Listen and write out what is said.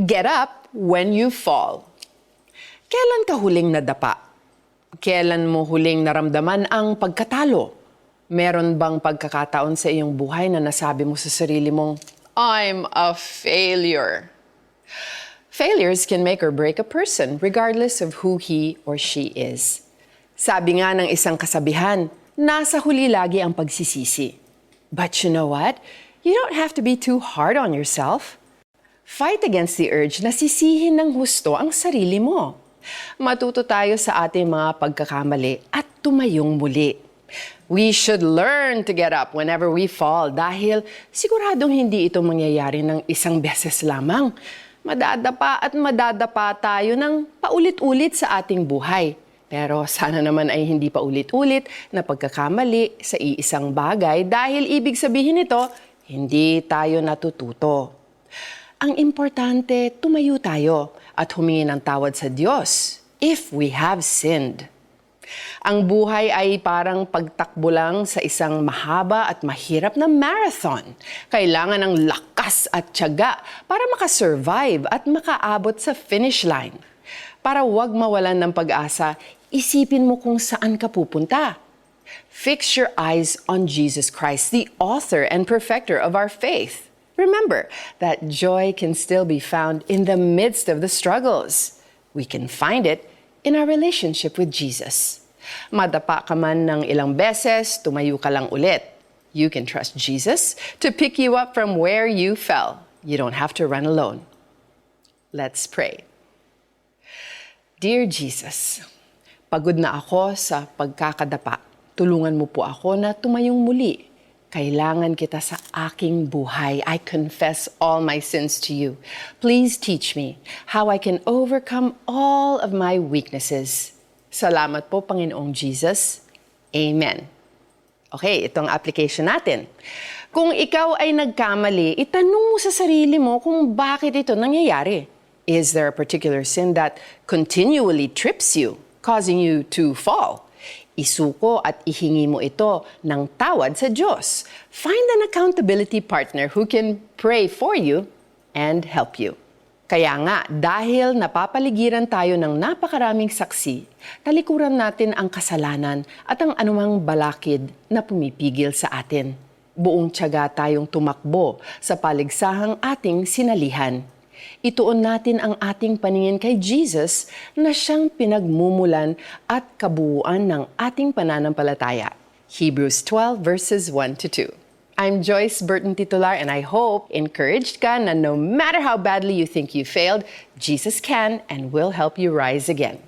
Get up when you fall. Kailan ka huling nadapa? Kailan mo huling naramdaman ang pagkatalo? Meron bang pagkakataon sa iyong buhay na nasabi mo sa sarili mong, I'm a failure? Failures can make or break a person regardless of who he or she is. Sabi nga ng isang kasabihan, nasa huli lagi ang pagsisisi. But you know what? You don't have to be too hard on yourself. Fight against the urge na sisihin ng husto ang sarili mo. Matuto tayo sa ating mga pagkakamali at tumayong muli. We should learn to get up whenever we fall dahil siguradong hindi ito mangyayari ng isang beses lamang. Madadapa at madadapa tayo ng paulit-ulit sa ating buhay. Pero sana naman ay hindi pa ulit-ulit na pagkakamali sa iisang bagay dahil ibig sabihin nito, hindi tayo natututo. Ang importante, tumayo tayo at humingi ng tawad sa Diyos if we have sinned. Ang buhay ay parang pagtakbo lang sa isang mahaba at mahirap na marathon. Kailangan ng lakas at tiyaga para makasurvive at makaabot sa finish line. Para wag mawalan ng pag-asa, isipin mo kung saan ka pupunta. Fix your eyes on Jesus Christ, the author and perfecter of our faith. Remember that joy can still be found in the midst of the struggles. We can find it in our relationship with Jesus. Madapa ka man ng ilang beses, tumayo ka lang ulit. You can trust Jesus to pick you up from where you fell. You don't have to run alone. Let's pray. Dear Jesus, pagod na ako sa pagkakadapa. Tulungan mo po ako na tumayong muli. Kailangan kita sa aking buhay. I confess all my sins to you. Please teach me how I can overcome all of my weaknesses. Salamat po, Panginoong Jesus. Amen. Okay, itong application natin. Kung ikaw ay nagkamali, itanong mo sa sarili mo kung bakit ito nangyayari. Is there a particular sin that continually trips you, causing you to fall? Isuko at ihingi mo ito ng tawad sa Diyos. Find an accountability partner who can pray for you and help you. Kaya nga, dahil napapaligiran tayo ng napakaraming saksi, talikuran natin ang kasalanan at ang anumang balakid na pumipigil sa atin. Buong tiyaga tayong tumakbo sa paligsahang ating sinalihan. Ituon natin ang ating paningin kay Jesus na siyang pinagmumulan at kabuuan ng ating pananampalataya. Hebrews 12 verses 1 to 2. I'm Joyce Burton Titular and I hope encouraged ka na no matter how badly you think you failed, Jesus can and will help you rise again.